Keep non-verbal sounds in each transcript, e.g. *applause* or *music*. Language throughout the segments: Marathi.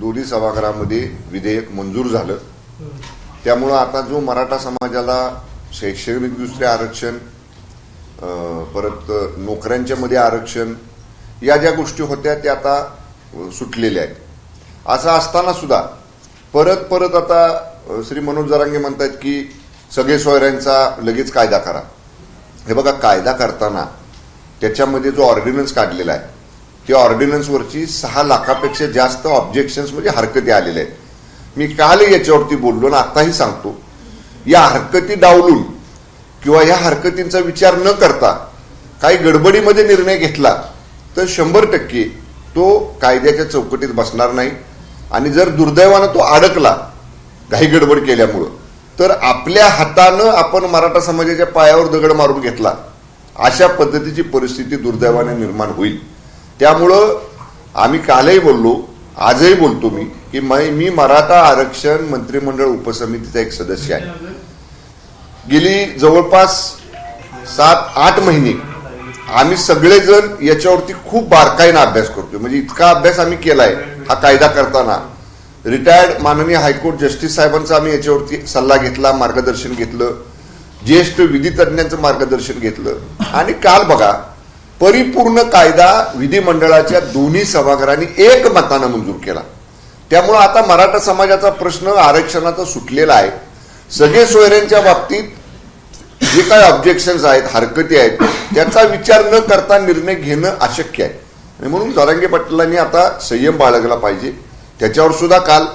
दोन्ही सभागृहामध्ये विधेयक मंजूर झालं. त्यामुळं आता जो मराठा समाजाला शैक्षणिकदृष्ट्या आरक्षण परत नोकऱ्यांच्या मध्ये आरक्षण या ज्या गोष्टी होत्या त्या आता सुटलेल्या आहेत. असं असताना सुद्धा परत परत आता श्री मनोज जरांगे म्हणतात की सगळे सोयऱ्यांचा लगेच कायदा करा. हे बघा कायदा करताना त्याच्यामध्ये जो ऑर्डिनन्स काढलेला आहे त्या ऑर्डिनन्सवरची सहा लाखापेक्षा जास्त ऑब्जेक्शन्स म्हणजे हरकती आलेल्या आहेत. मी काल याच्यावरती बोललो आणि आत्ताही सांगतो. या हरकती डावलून किंवा या हरकतींचा विचार न करता काही गडबडीमध्ये निर्णय घेतला तर शंभर टक्के तो कायद्याच्या चौकटीत बसणार नाही. आणि जर दुर्दैवानं तो अडकला काही गडबड केल्यामुळं तर आपल्या हातानं आपण मराठा समाजाच्या पायावर दगड मारून घेतला. अशा पद्धतीची परिस्थिती दुर्दैवाने निर्माण होईल. त्यामुळं आम्ही कालही बोललो आजही बोलतो मी की मै- मी मराठा आरक्षण मंत्रिमंडळ उपसमितीचा एक सदस्य आहे. गेली जवळपास सात आठ महिने आम्ही सगळेजण याच्यावरती खूप बारकाईनं अभ्यास करतोय. म्हणजे इतका अभ्यास आम्ही केलाय हा कायदा करताना. रिटायर्ड माननीय हायकोर्ट जस्टिस साहेबांचा आम्ही याच्यावरती सल्ला घेतला मार्गदर्शन घेतलं. ज्येष्ठ विधी तज्ञांचं मार्गदर्शन घेतलं. आणि काल बघा परिपूर्ण कायदा विधिमंडळाच्या दोन्ही सभागृहांनी एकमतानं मंजूर केला. त्यामुळं आता मराठा समाजाचा प्रश्न आरक्षणाचा सुटलेला आहे. सगळे सोयऱ्यांच्या बाबतीत जे काय ऑब्जेक्शन्स आहेत हरकती आहेत त्याचा विचार न करता निर्णय घेणं अशक्य आहे. आणि म्हणून जरांगे पाटलांनी आता संयम बाळगला पाहिजे. त्याच्यावर सुद्धा काल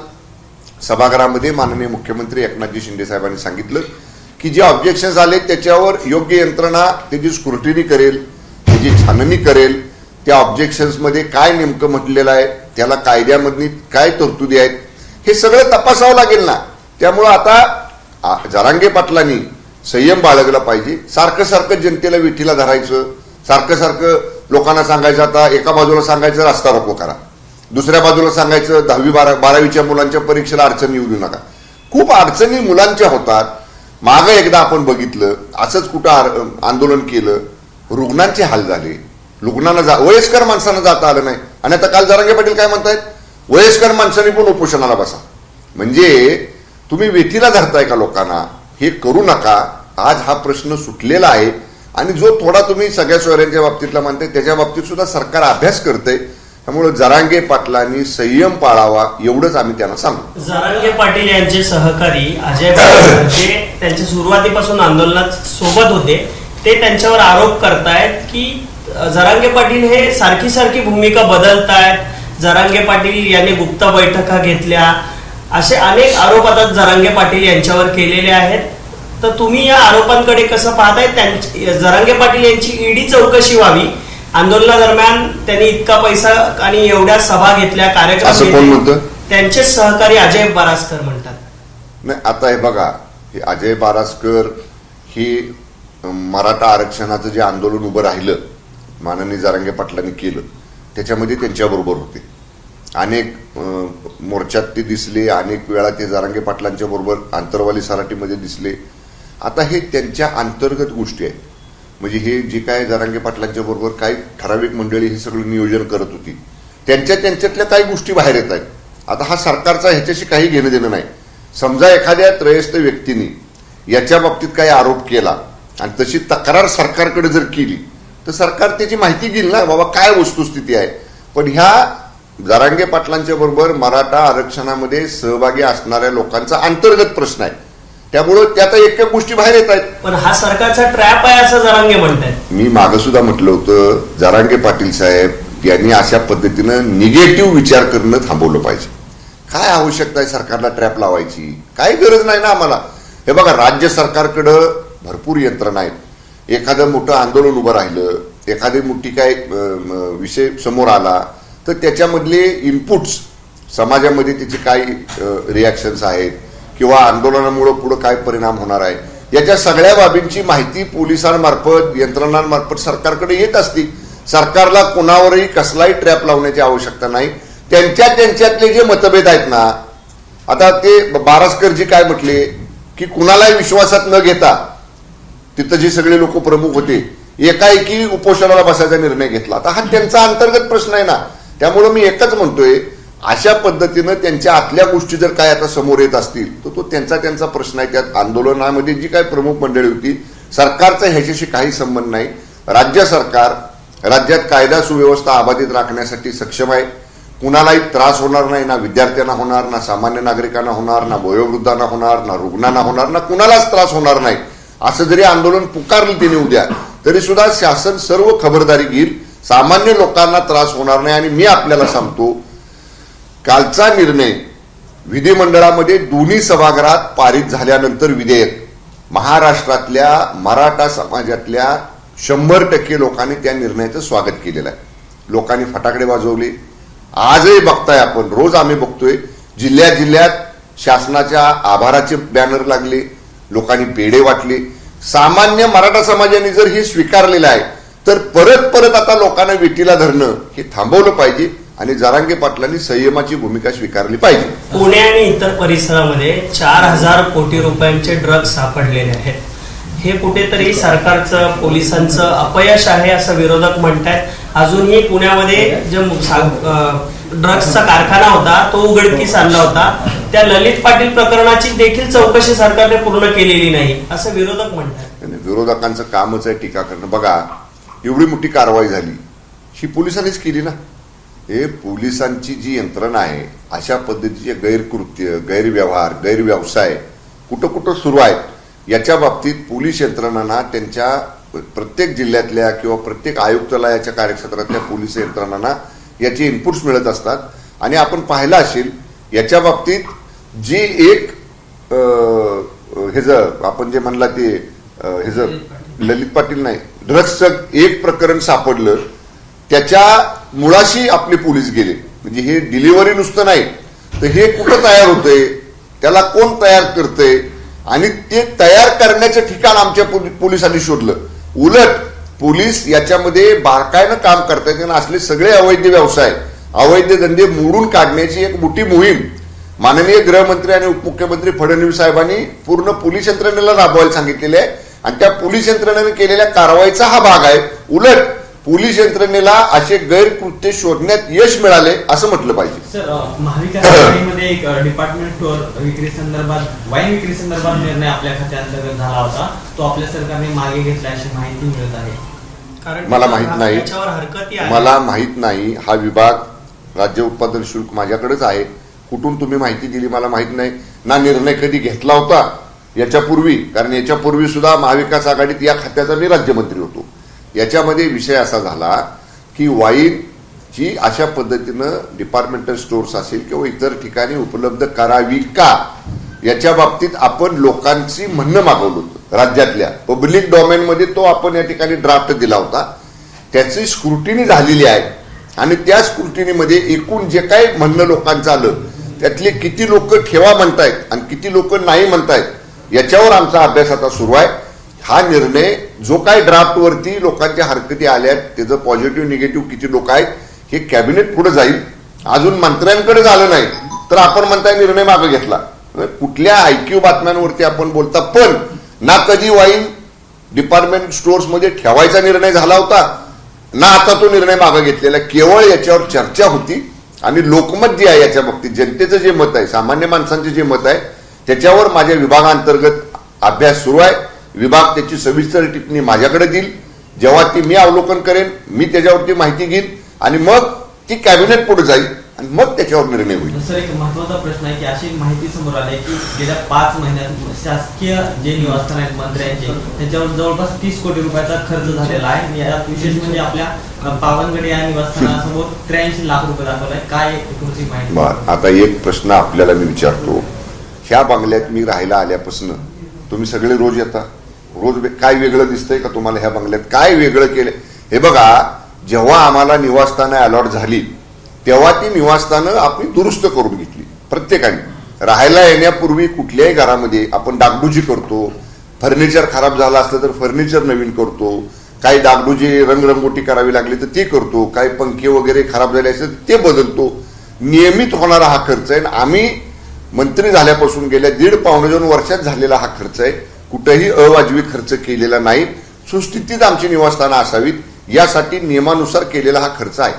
सभागृहामध्ये माननीय मुख्यमंत्री एकनाथजी शिंदे साहेबांनी सांगितलं की जे ऑब्जेक्शन्स आले त्याच्यावर योग्य यंत्रणा त्याची स्क्रुटिनी करेल त्याची छाननी करेल त्या ऑब्जेक्शन्समध्ये काय नेमकं म्हटलेलं आहे त्याला कायद्यामधली काय तरतुदी आहेत हे सगळं तपासावं लागेल ना. त्यामुळं आता जारांगे जरांगे पाटलांनी संयम बाळगला पाहिजे. सारखं सारखं जनतेला विठीला धरायचं. सारखं सारखं लोकांना सांगायचं आता एका बाजूला सांगायचं रस्ता रोको करा. दुसऱ्या बाजूला सांगायचं दहावी बारा बारावीच्या मुलांच्या परीक्षेला अडचणी येऊ देऊ नका. खूप अडचणी मुलांच्या होतात. मागं एकदा आपण बघितलं असंच कुठं आंदोलन केलं रुग्णांचे हाल झाले. रुग्णांना जा वयस्कर माणसांना जाता आलं नाही. आणि आता काल जरांगे पाटील काय म्हणतायत? वयस्कर माणसांनी पण उपोषणाला बसा. म्हणजे तुम्ही वेठीला धरताय का लोकांना? हे करू नका. आज हा प्रश्न सुटलेला आहे. आणि जो थोडा तुम्ही सगळ्या सोयऱ्यांच्या बाबतीतला मानताय त्याच्या बाबतीत सुद्धा सरकार अभ्यास करतंय. त्यामुळे जरांगे पाटलांनी संयम पाळावा एवढंच आम्ही त्यांना सांगतो. जरांगे पाटील यांचे सहकारी अजय *coughs* त्यांच्या सुरुवातीपासून आंदोलनात सोबत होते ते त्यांच्यावर आरोप करतायत की जरांगे पाटील हे सारखी सारखी भूमिका बदलतायत. जरांगे पाटील यांनी गुप्त बैठका घेतल्या. असे अनेक आरोप आता जरांगे पाटील यांच्यावर केलेले आहेत. तर तुम्ही या आरोपांकडे कसं पाहताय? त्यांची जरांगे पाटील यांची ईडी चौकशी व्हावी. आंदोलनादरम्यान त्यांनी इतका पैसा आणि एवढ्या सभा घेतल्या कार्यक्रम त्यांचे सहकारी अजय बरासकर म्हणतात. नाही आता हे बघा हे अजय बारासकर हे मराठा आरक्षणाचं जे आंदोलन उभं राहिलं माननीय जारांगे पाटलांनी केलं त्याच्यामध्ये त्यांच्याबरोबर होते. अनेक मोर्चात ते दिसले अनेक वेळा ते जारांगे पाटलांच्या बरोबर आंतरवाली सराटीमध्ये दिसले. आता हे त्यांच्या अंतर्गत गोष्टी आहेत. म्हणजे हे जे काय जारांगे पाटलांच्या बरोबर काही ठराविक मंडळी हे सगळं नियोजन करत होती. त्यांच्या त्यांच्यातल्या काही गोष्टी बाहेर येत आहेत. आता हा सरकारचा ह्याच्याशी काही घेणं देणं नाही. समजा एखाद्या त्रयस्थ व्यक्तीने याच्या बाबतीत काही आरोप केला आणि तशी तक्रार सरकारकडे जर केली तर सरकार त्याची माहिती घेईल ना बाबा काय वस्तुस्थिती आहे. पण ह्या जरांगे पाटलांच्या बरोबर मराठा आरक्षणामध्ये सहभागी असणाऱ्या लोकांचा अंतर्गत प्रश्न आहे. त्यामुळं त्या एक एक गोष्टी बाहेर येत आहेत. पण हा सरकारचा ट्रॅप आहे असं जरांगे म्हणतात मी मागं सुद्धा म्हटलं होतं जरांगे पाटील साहेब यांनी अशा पद्धतीनं निगेटिव्ह विचार करणं थांबवलं पाहिजे. काय आवश्यकता आहे सरकारला ट्रॅप लावायची? काही गरज नाही ना आम्हाला. हे बघा राज्य सरकारकडं भरपूर यंत्रणा आहेत. एखादं मोठं आंदोलन उभं राहिलं एखादी मोठी काय विषय समोर आला तर त्याच्यामधले इनपुट्स समाजामध्ये त्याचे काय रिॲक्शन्स आहेत किंवा आंदोलनामुळं पुढं काय परिणाम होणार आहे याच्या सगळ्या बाबींची माहिती पोलिसांमार्फत यंत्रणांमार्फत सरकारकडे येत असते. सरकारला कोणावरही कसलाही ट्रॅप लावण्याची आवश्यकता नाही. त्यांच्या त्यांच्यातले जे मतभेद आहेत ना आता ते बारासकरजी काय म्हटले की कुणालाही विश्वासात न घेता तिथं जे सगळे लोक प्रमुख होते एकाएकी उपोषणाला बसायचा निर्णय घेतला. आता हा त्यांचा अंतर्गत प्रश्न आहे ना. त्यामुळे मी एकच म्हणतोय अशा पद्धतीनं त्यांच्या आतल्या गोष्टी जर काय आता समोर येत असतील तर तो त्यांचा त्यांचा प्रश्न आहे. त्यात आंदोलनामध्ये जी काही प्रमुख मंडळी होती सरकारचा ह्याच्याशी काही संबंध नाही. राज्य सरकार राज्यात कायदा सुव्यवस्था अबाधित राखण्यासाठी सक्षम आहे. कुणालाही त्रास होणार नाही ना विद्यार्थ्यांना होणार ना सामान्य नागरिकांना होणार ना वयोवृद्धांना होणार ना रुग्णांना होणार ना कुणालाच त्रास होणार नाही. असं जरी आंदोलन पुकारलं तिने उद्या तरी सुद्धा शासन सर्व खबरदारी घेईल. सामान्य लोकांना त्रास होणार नाही आणि मी आपल्याला सांगतो कालचा निर्णय विधिमंडळामध्ये दोन्ही सभागृहात पारित झाल्यानंतर विधेयक महाराष्ट्रातल्या मराठा समाजातल्या शंभर टक्के लोकांनी त्या निर्णयाचं स्वागत केलेलं आहे. लोकांनी फटाकडे वाजवले. आजही बघताय आपण रोज आम्ही बघतोय जिल्ह्या जिल्ह्यात शासनाच्या आभाराचे बॅनर लागले. लोकांनी पेढे वाटले. सामान्य मराठा समाजाने जर हे स्वीकारलेलं आहे तर परत परत आता लोकांना विटीला धरणं हे थांबवलं पाहिजे आणि जारांगे पाटलांनी संयमाची भूमिका स्वीकारली पाहिजे. पुणे आणि इतर परिसरामध्ये चार हजार कोटी रुपयांचे ड्रग्ज सापडलेले आहेत. हे कुठेतरी सरकारचं पोलिसांचं अपयश आहे असं विरोधक म्हणतात अजूनही पुण्यामध्ये जो ड्रग्सचा कारखाना होता तो उघडकीस आणला होता. त्या ललित पाटील प्रकरणाची देखील चौकशी सरकारने पूर्ण केलेली नाही असं विरोधक म्हणतात. आणि विरोधकांचं कामच आहे टीका करणं. बघा एवढी मोठी कारवाई झाली ही पोलिसांनीच केली ना. हे पोलिसांची जी यंत्रणा आहे अशा पद्धतीचे गैरकृत्य गैरव्यवहार गैरव्यवसाय कुठं कुठं सुरू आहेत याच्या बाबतीत पोलीस यंत्रणांना त्यांच्या प्रत्येक जिल्ह्यातल्या किंवा प्रत्येक आयुक्तालयाच्या कार्यक्षेत्रातल्या पोलीस यंत्रणांना याचे इनपुट्स मिळत असतात. आणि आपण पाहिलं असेल याच्या बाबतीत जी एक हे आपण जे म्हणला ते हे ललित पाटील नाही ड्रग्सचं एक प्रकरण सापडलं त्याच्या मुळाशी आपले पोलीस गेले. म्हणजे हे डिलिव्हरी नुसतं नाही तर हे कुठं तयार होतंय? त्याला कोण तयार करतंय? आणि ते तयार करण्याचं ठिकाण आमच्या पोलिसांनी शोधलं. उलट पोलीस याच्यामध्ये बारकायनं काम करतायत आणि असले सगळे अवैध व्यवसाय अवैध धंदे मोडून काढण्याची एक मोठी मोहीम माननीय गृहमंत्री आणि उपमुख्यमंत्री फडणवीस साहेबांनी पूर्ण पोलीस यंत्रणेला राबवायला सांगितलेले आहे. आणि त्या पोलीस यंत्रणेने केलेल्या कारवाईचा हा भाग आहे. उलट पोलीस यंत्रणेला असे गैरकृत्य शोधण्यात यश मिळाले असं म्हटलं पाहिजे. एक डिपार्टमेंट स्टोअर विक्री संदर्भात वाईन विक्री संदर्भात निर्णय आपल्या खात्याअंतर्गत झाला होता. तो आपल्या सरकारने मागे घेतला अशी माहिती मिळत आहे. कारण मला माहीत नाही. त्याच्यावर हरकती आहे मला माहीत नाही. हा विभाग राज्य उत्पादन शुल्क माझ्याकडेच आहे. कुठून तुम्ही माहिती दिली मला माहीत नाही. ना निर्णय कधी घेतला होता? याच्यापूर्वी कारण याच्यापूर्वी सुद्धा महाविकास आघाडीत या खात्याचा मी राज्यमंत्री होतो. याच्यामध्ये विषय असा झाला की वाईन जी अशा पद्धतीनं डिपार्टमेंटल स्टोर्स असेल किंवा इतर ठिकाणी उपलब्ध करावी का? याच्या बाबतीत आपण लोकांची म्हणणं मागवलं होतं. राज्यातल्या पब्लिक डॉमेनमध्ये तो आपण या ठिकाणी ड्राफ्ट दिला होता. त्याची स्क्रुटिनी झालेली आहे. आणि त्या स्क्रुटिनीमध्ये एकूण जे काही म्हणणं लोकांचं आलं त्यातले किती लोक ठेवा म्हणतायत आणि किती लोक नाही म्हणतायत याच्यावर आमचा अभ्यास आता सुरू आहे. हा निर्णय जो काय ड्राफ्टवरती लोकांच्या हरकती आल्या त्याचं पॉझिटिव्ह निगेटिव्ह किती लोक आहेत हे कॅबिनेट पुढे जाईल. अजून मंत्र्यांकडे झालं नाही तर आपण म्हणताय निर्णय मागे घेतला. कुठल्या आयक्यू बातम्यांवरती आपण बोलता पण ना कधी वाईन डिपार्टमेंट स्टोअर्समध्ये ठेवायचा निर्णय झाला होता ना आता तो निर्णय मागे घेतलेला. केवळ याच्यावर चर्चा होती. आणि लोकमत जे आहे याच्या बाबतीत. जनतेचं जे मत आहे सामान्य माणसांचे जे मत आहे त्याच्यावर माझ्या विभागांतर्गत अभ्यास सुरू आहे. विभाग त्याची सविस्तर टिप्पणी माझ्याकडे देईल. जेव्हा ती मी अवलोकन करेन मी त्याच्यावरती माहिती घेईन आणि मग ती कॅबिनेट पुढे जाईल. आणि मग त्याच्यावर निर्णय होईल. सर एक महत्त्वाचा प्रश्न आहे की अशी माहिती समोर आली की गेल्या पाच महिन्यात शासकीय जे निवासस्थान आहेत मंत्र्यांचे त्याच्यावर जवळपास तीस कोटी रुपयाचा खर्च झालेला आहे. आणि यात विशेष म्हणजे आपल्या पावनगडी या निवासस्थानासमोर त्र्याऐंशी लाख रुपये दाखवलाय काय तुमची माहिती? आता एक प्रश्न आपल्याला मी विचारतो. ह्या बंगल्यात मी राहायला आल्यापासून तुम्ही सगळे रोज येता? रोज काय वेगळं दिसतंय का तुम्हाला ह्या बंगल्यात? काय वेगळं केलं हे बघा जेव्हा आम्हाला निवासस्थानं अलॉट झाली तेव्हा ती निवासस्थानं आपण दुरुस्त करून घेतली. प्रत्येकाने. राहायला येण्यापूर्वी कुठल्याही घरामध्ये आपण डागडुजी करतो. फर्निचर खराब झालं असलं तर फर्निचर नवीन करतो. काही डागडुजी रंगरंगोटी करावी लागली तर ते करतो. काही पंखे वगैरे खराब झाले असेल तर ते बदलतो. नियमित होणारा हा खर्च आहे. आणि आम्ही मंत्री झाल्यापासून गेल्या दीड पावणे दोन वर्षात झालेला हा खर्च आहे. कुठेही अवाजवी खर्च केलेला नाही. सुस्थितीत आमची निवासस्थानं असावीत. यासाठी नियमानुसार केलेला हा खर्च आहे.